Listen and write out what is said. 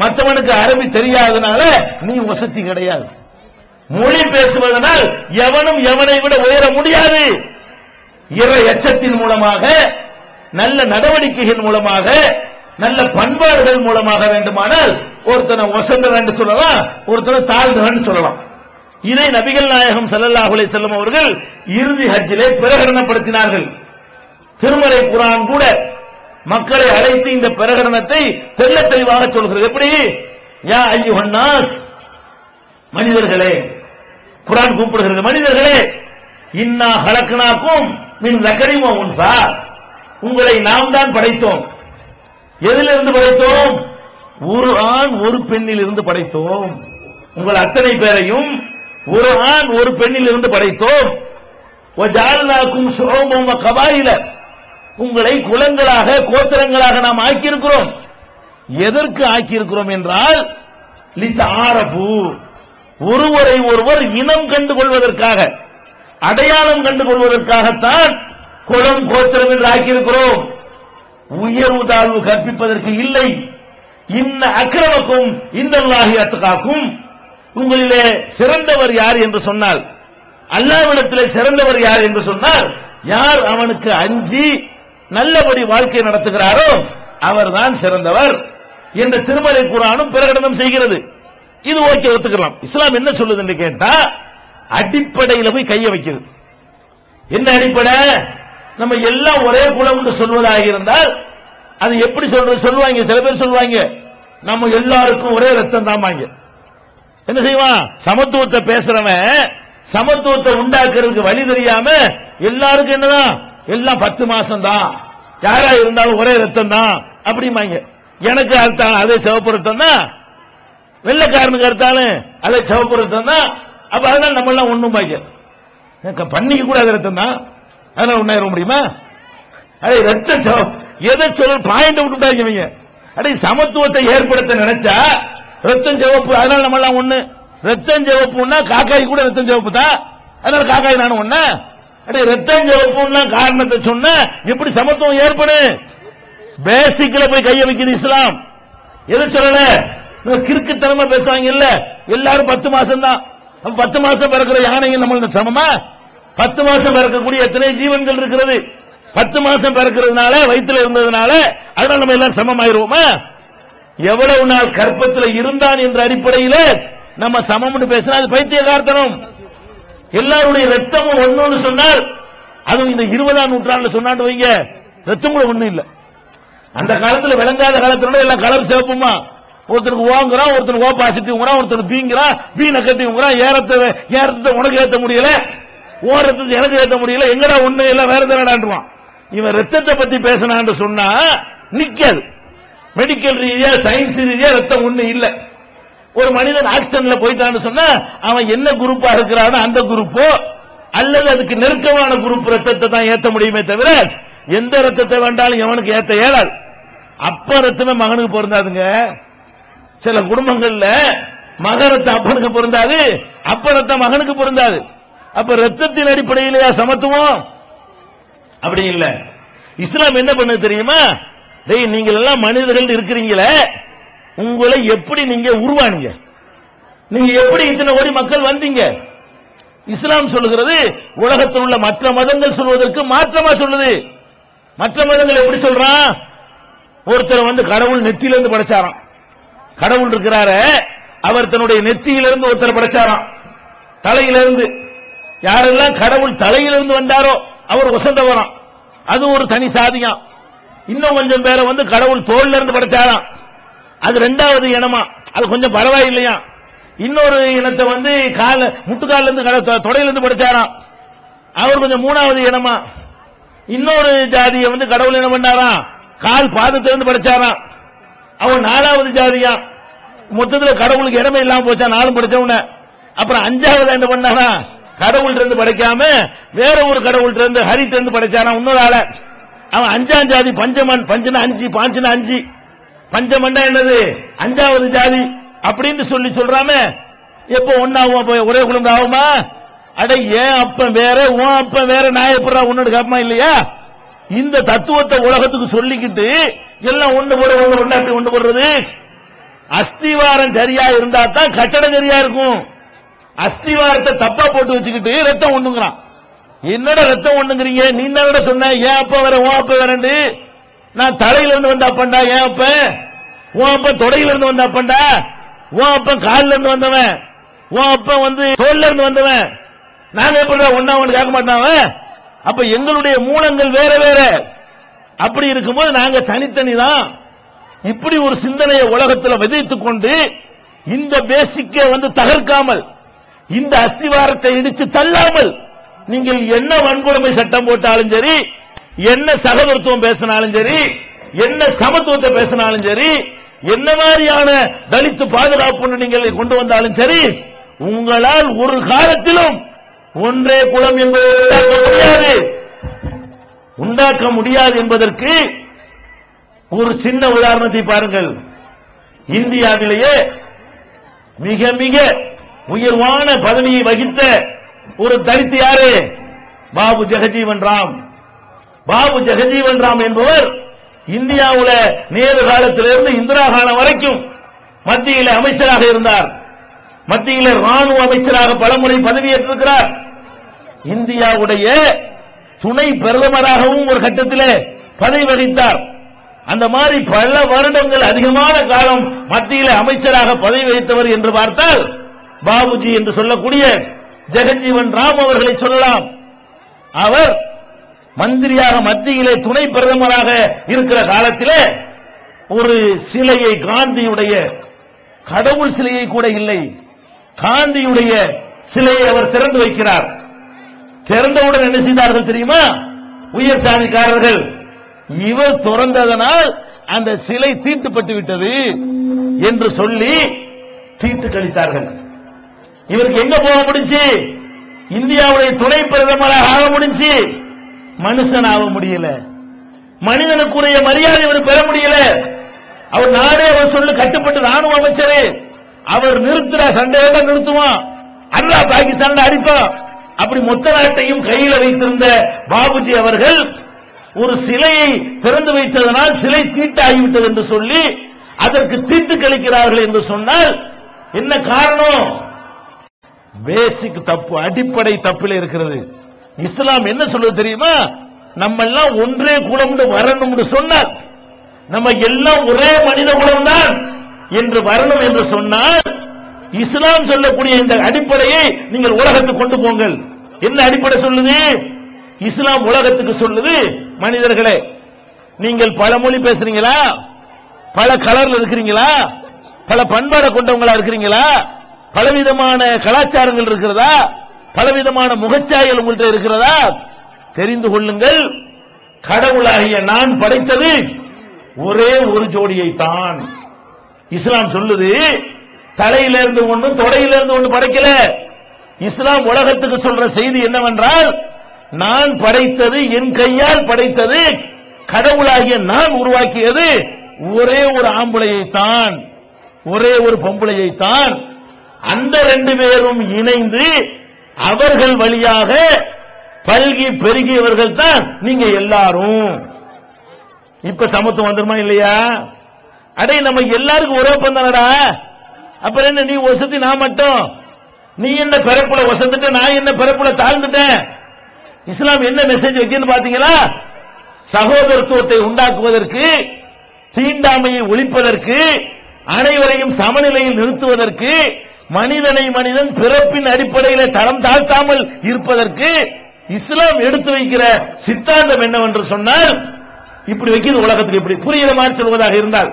மற்றவனுக்கு அரபி தெரியாதனால நீ வசதி கிடையாது. மொழி பேசுவதனால் எவனும் எவனை விட உயர முடியாது. இற எச்சத்தின் மூலமாக நல்ல நடவடிக்கைகள் மூலமாக நல்ல பண்பாடுகள் மூலமாக வேண்டுமானால் ஒருத்தனை வசந்தவன் என்று சொல்லலாம் ஒருத்தனை தாழ்ந்தவன் சொல்லலாம். இதை நபிகள் நாயகம் செல்லல்லாஹுலே செல்லும் அவர்கள் இறுதி ஹஜ்ஜிலே பிரகடனப்படுத்தினார்கள். திருமலை குரான் கூட மக்களை அழைத்து இந்த பிரகடனத்தை தெல்ல தெளிவாக சொல்கிறது. எப்படி? யா ஐயுஹன்னாஸ் மனிதர்களே குரான் கூப்பிடுகிறது. மனிதர்களே இன்னா ஹலக்கனாக்கும் மின் லக்கரிமோ உன்சா. உங்களை நாம் தான் படைத்தோம். எதிலிருந்து படைத்தோம்? ஒரு ஆண் ஒரு பெண்ணில் இருந்து படைத்தோம். உங்கள் அத்தனை பேரையும் ஒரு ஆண் ஒரு பெண்ணில் இருந்து படைத்தோம் ஜாலனாக்கும் ஷுஊபம் வ கபாயில. உங்களை குலங்களாக கோத்திரங்களாக நாம் ஆக்கியிருக்கிறோம். எதற்கு ஆக்கியிருக்கிறோம் என்றால் லித்த ஆரபு. ஒருவரை ஒருவர் இனம் கண்டு கொள்வதற்காக அடையாளம் கண்டு கொள்வதற்காகத்தான் குளம் கோத்திரம் என்று ஆக்கியிருக்கிறோம். உயர்வு தாழ்வு கற்பிப்பதற்கு இல்லை. இன்ன அக்கிரமக்கும் இந்த அத்துக்காக்கும் உங்களிலே சிறந்தவர் யார் என்று சொன்னால் அல்லாவிடத்திலே சிறந்தவர் யார் என்று சொன்னால் யார் அவனுக்கு அஞ்சி நல்லபடி வாழ்க்கை நடத்துகிறாரோ அவர்தான் சிறந்தவர் என்ற திருமலை குரானும் பிரகடனம் செய்கிறது. இது ஓகே ஒத்துக்கலாம். இஸ்லாம் என்ன சொல்லுது என்று கேட்டா அடிப்படையில போய் கைய வைக்கிறது என்ன அடிப்படை? நம்ம எல்லாம் ஒரே குலம் என்று சொல்வதாக இருந்தால் அது எப்படி சொல்றது? சொல்லுவாங்க சில பேர் சொல்லுவாங்க நம்ம எல்லாருக்கும் ஒரே ரத்தம் தாமாங்க என்ன செய்வான்? சமத்துவத்தை பேசுறவன் சமத்துவத்தை உண்டாக்குறதுக்கு வழி தெரியாம எல்லாருக்கும் என்னதான்? எல்லாம் பத்து மாசம் தான் யாரா இருந்தாலும் ஒரே ரத்தம் தான் அப்படிம்பாங்க. எனக்கு அறுத்தாலும் அதே சிவப்பு ரத்தம் தான் வெள்ளக்காரனுக்கு அறுத்தாலும் அதே சிவப்பு ரத்தம் தான் அப்ப அதனால நம்ம எல்லாம் ஒண்ணும் பாய்க்க பண்ணிக்க கூட அது ரத்தம் தான் அதனால ஒன்னாயிர முடியுமா அதே ரத்த எதை சொல்ல பாயிண்ட் விட்டுட்டாங்க இவங்க. அடே சமத்துவத்தை ஏற்படுத்த நினைச்சா ரத்தம் சிவப்பு அதனால நம்ம எல்லாம் ஒண்ணு. ரத்தம் சிவப்புன்னா காக்காய் கூட ரத்தம் சிவப்பு தான் அதனால காக்காய் நானும் ஒண்ணு. ரத்தம் சிவப்புன்னா காரணத்தை சொன்ன எப்படி சமத்துவம் ஏற்படும்? பேசிக்ல போய் கைய வைக்குது இஸ்லாம். எது சொல்லல? கிறுக்குத்தனமா பேசுவாங்க இல்ல எல்லாரும் பத்து மாசம் தான் பத்து மாசம் பிறக்கிற யானைங்க நம்மளுக்கு சமமா? பத்து மாசம் பிறக்கக்கூடிய எத்தனை ஜீவன்கள் இருக்கிறது? பத்து மாசம் பிறக்கிறதுனால வயித்துல இருந்ததுனால அதனால நம்ம எல்லாரும் சமமாயிருவோமா? எவ்வளவு நாள் கற்பத்துல இருந்தான் என்ற அடிப்படையில நம்ம சமம்னு பேசினா அது பைத்தியகார்த்தனம். எல்லாருடைய ரத்தமும் ஒண்ணுன்னு சொன்னால் அதுவும் இந்த இருபதாம் நூற்றாண்டு சொன்னாண்டு வைங்க ரத்தம் கூட ஒண்ணு இல்ல. அந்த காலத்துல விளங்காத காலத்துல எல்லாம் கலர் சிவப்புமா? ஒருத்தருக்கு ஓங்குறான் ஒருத்தருக்கு ஓ பாசிட்டிவ்ங்கிறான் பீங்குறான் பீங்கிறான் பி நெகட்டிவ்ங்கிறான் ஏறத்த ஏறத்தை உனக்கு ஏத்த முடியல ஓரத்தை எனக்கு ஏத்த முடியல எங்கடா ஒண்ணு எல்லாம் வேற தானடான்றான் இவன் ரத்தத்தை பத்தி பேசினான்னு சொன்னா நிக்காது. மெடிக்கல் ரீதியா சயின்ஸ் ரீதியா ரத்தம் ஒண்ணு இல்லை. ஒரு மனிதன் ஆக்சிடென்ட்ல போயிட்டான்னு சொன்னா அவன் என்ன குரூப்பா இருக்கிறானோ அந்த குரூப்போ அல்லது அதுக்கு நெருக்கமான குரூப் ரத்தத்தை தான் ஏத்த முடியுமே தவிர எந்த ரத்தத்தை வேண்டாலும் எவனுக்கு ஏத்த இயலாது அப்ப ரத்தமே மகனுக்கு பொருந்தாதுங்க. சில குடும்பங்கள்ல மக ரத்தம் அப்பனுக்கு பொருந்தாது அப்ப ரத்தம் மகனுக்கு பொருந்தாது. அப்ப ரத்தத்தின் அடிப்படையிலேயா சமத்துவம். அப்படி இல்ல. இஸ்லாம் என்ன பண்ணுது தெரியுமா? டேய் நீங்கள் எல்லாம் மனிதர்கள் இருக்கிறீங்களே உங்களை எப்படி நீங்க உருவானீங்க? நீங்க எப்படி இத்தனை கோடி மக்கள் வந்தீங்க? இஸ்லாம் சொல்லுகிறது உலகத்தில் உள்ள மற்ற மதங்கள் சொல்வதற்கு மாற்றமா சொல்லுது. மற்ற மதங்கள் எப்படி சொல்றான் ஒருத்தர் வந்து கடவுள் நெத்தியிலிருந்து படைச்சாராம். கடவுள் இருக்கிறார அவர் தன்னுடைய நெத்தியிலிருந்து ஒருத்தர் படைச்சாராம். தலையிலிருந்து. யாரெல்லாம் கடவுள் தலையிலிருந்து வந்தாரோ அவர் வசந்தவராம். அது ஒரு தனி சாதியம். இன்னும் கொஞ்சம் பேரை வந்து கடவுள் தோல்ல இருந்து படைச்சாராம். அது ரெண்டாவது இனமா. அது கொஞ்சம் பரவாயில்லையா? இன்னொரு இனத்தை வந்து கால முட்டுக்கால இருந்து கட- தொடையில இருந்து படைச்சாராம். அவர் கொஞ்சம் மூணாவது இனமா. இன்னொரு ஜாதியை வந்து கடவுள் என்ன பண்ணாராம். கால் பாதத்திலிருந்து படைச்சாராம். அவன் நாலாவது ஜாதியா. மொத்தத்துல கடவுளுக்கு இடமே இல்லாம போச்சா நாலும் படிச்சவன. அப்புறம் அஞ்சாவது என்ன பண்ணாரா? கடவுள்கிட்ட இருந்து படைக்காம வேற ஒரு கடவுள்கிட்ட இருந்து ஹரித்த இருந்து படைச்சானா இன்னொரு ஆள. அவன் அஞ்சாம் ஜாதி பஞ்சமன் பஞ்சன அஞ்சு பாஞ்சன அஞ்சு. பஞ்சமண்டா என்னது? அஞ்சாவது ஜாதி. அப்படின்னு சொல்லி சொல்றாம. எப்போ ஒன்னாவும் ஒரே குழந்தை ஆகுமா? அட ஏன் அப்ப வேற? உன் அப்ப வேற நான் எப்படா உன்னோட கேப்பமா இல்லையா? இந்த தத்துவத்தை உலகத்துக்கு சொல்லிக்கிட்டு எல்லாம் ஒண்ணு போட ஒண்ணு ஒண்ணாட்டு ஒண்ணு போடுறது. அஸ்திவாரம் சரியா இருந்தா தான் கட்டடம் சரியா இருக்கும். அஸ்திவாரத்தை தப்பா போட்டு வச்சுக்கிட்டு ரத்தம் ஒண்ணுங்கிறான். என்னடா ரத்தம் ஒண்ணுங்கிறீங்க? நீ என்னடா சொன்ன? ஏன் அப்ப வேற உன் அப்ப வேறண்டு நான் தலையில இருந்து வந்த அப்பண்டா ஏன் அப்ப? உன் அப்ப தொடையில இருந்து வந்த அப்பண்டா? உன் அப்ப கால்ல இருந்து வந்தவன். உன் அப்ப வந்து தோல்ல இருந்து வந்தவன். நாங்க எப்படி ஒன்னா ஒன்று கேட்க மாட்டான் அப்ப எங்களுடைய மூலங்கள் வேற வேற. அப்படி இருக்கும்போது நாங்க தனித்தனி தான் இப்படி ஒரு சிந்தனையை உலகத்தில் விதைத்துக் கொண்டு இந்த பேசிக்கே வந்து தகர்க்காமல் இந்த அஸ்திவாரத்தை இடிச்சு தள்ளாமல் நீங்கள் என்ன வன்கொடுமை சட்டம் போட்டாலும் சரி என்ன சகோதரத்துவம் பேசினாலும் சரி என்ன சமத்துவத்தை பேசினாலும் சரி என்ன மாதிரியான தலித்து பாதுகாப்பு நீங்கள் கொண்டு வந்தாலும் சரி உங்களால் ஒரு காலத்திலும் ஒன்றே குலம் என்பதை உண்டாக்க முடியாது. உண்டாக்க முடியாது என்பதற்கு ஒரு சின்ன உதாரணத்தை பாருங்கள். இந்தியாவிலேயே மிக மிக உயர்வான பதவியை வகித்த ஒரு தலித்து யாரு? பாபு ஜெகஜீவன் ராம். பாபு ஜெகஜீவன் ராம் என்பவர் இந்தியாவுல நேரு காலத்திலிருந்து இந்திரா காலம் வரைக்கும் மத்தியில அமைச்சராக இருந்தார். மத்தியில ராணுவ அமைச்சராக பலமுறை பதவியேற்றிருக்கிறார். இந்தியாவுடைய துணை பிரதமராகவும் ஒரு கட்டத்திலே பதவி வகித்தார். அந்த மாதிரி பல வருடங்கள் அதிகமான காலம் மத்தியில அமைச்சராக பதவி வகித்தவர் என்று பார்த்தால் பாபுஜி என்று சொல்லக்கூடிய ஜெகஜீவன் ராம் அவர்களை சொல்லலாம். அவர் மந்திரியாக மத்தியிலே துணை பிரதமராக இருக்கிற காலத்திலே ஒரு சிலையை காந்தியுடைய கடவுள் சிலையை கூட இல்லை காந்தியுடைய சிலையை அவர் திறந்து வைக்கிறார். திறந்தவுடன் என்ன செய்தார்கள் தெரியுமா? உயர் சாதிக்காரர்கள் இவர் திறந்ததனால் அந்த சிலை தீட்டுப்பட்டு விட்டது என்று சொல்லி தீட்டு கழித்தார்கள். இவருக்கு எங்க போக முடிஞ்சு? இந்தியாவுடைய துணை பிரதமராக ஆக முடிஞ்சு? மனுஷன் ஆக முடியல. மனிதனுக்குரிய மரியாதை இவர் பெற முடியல. அவர் நாடே அவர் சொல்லு கட்டுப்பட்டு ராணுவ அமைச்சரே. அவர் நிறுத்துற சண்டையோட நிறுத்துவான். அல்லா பாகிஸ்தான் அடிப்பான் அப்படி மொத்த நாட்டையும் கையில வைத்திருந்த பாபுஜி அவர்கள் ஒரு சிலையை திறந்து வைத்ததனால் சிலை தீட்டாகிவிட்டது என்று சொல்லி அதற்கு தீட்டு கழிக்கிறார்கள் என்று சொன்னால் என்ன காரணம்? பேசிக் தப்பு அடிப்படை தப்பில் இருக்கிறது. இஸ்லாம் என்ன சொல்லுது தெரியுமா? நம்ம எல்லாம் ஒன்றே குலம்னு வரணும்னு சொன்னார் நம்ம எல்லாம் ஒரே மனித குலம் தான் என்று வரணும் என்று சொன்னால் இஸ்லாம் சொல்லக்கூடிய இந்த அடிப்படையை நீங்கள் உலகத்துக்கு கொண்டு போங்கள். என்ன அடிப்படை சொல்லுது? இஸ்லாம் உலகத்துக்கு சொல்லுது மனிதர்களே நீங்கள் பல மொழி பேசுறீங்களா? பல கலர்ல இருக்கிறீங்களா? பல பண்பாடை கொண்டவங்களா இருக்கிறீங்களா? பலவிதமான கலாச்சாரங்கள் இருக்கிறதா? பலவிதமான முகச்சாயல் உங்கள்கிட்ட இருக்கிறதா? தெரிந்து கொள்ளுங்கள். கடவுளாகிய நான் படைத்தது ஒரே ஒரு ஜோடியை தான் இஸ்லாம் சொல்லுது தலையில இருந்து ஒண்ணு தொடையில இருந்து படைக்கல. இஸ்லாம் உலகத்துக்கு சொல்ற செய்தி என்னவென்றால் நான் படைத்தது என் கையால் படைத்தது கடவுளாகிய நான் உருவாக்கியது ஒரே ஒரு ஆம்பளையை தான் ஒரே ஒரு பொம்பளையை தான் அந்த ரெண்டு பேரும் இணைந்து அவர்கள் வழியாக பல்கி பெருகியவர்கள் தான் நீங்க எல்லாரும். இப்ப சமத்துவம் வந்துருமா இல்லையா? அடே நம்ம எல்லாருக்கும் ஒரே பந்தானடா அப்புறம் என்ன நீ வசதி நான் மட்டும்? நீ என்ன பிறப்புல வசந்துட்ட நான் என்ன பிறப்புல தாழ்ந்துட்டேன் இஸ்லாம் என்ன மெசேஜ் வைக்கிறது பாத்தீங்களா? சகோதரத்துவத்தை உண்டாக்குவதற்கு தீண்டாமையை ஒழிப்பதற்கு அனைவரையும் சமநிலையில் நிறுத்துவதற்கு மனிதனை மனிதன் பிறப்பின் அடிப்படையில் தரம் தாழ்த்தாமல் இருப்பதற்கு இஸ்லாம் எடுத்து வைக்கிற சித்தாந்தம் என்னவென்று சொன்னால் இப்படி வைக்கிறது உலகத்துக்கு இப்படி புரிகிற மாதிரி சொல்வதாக இருந்தால்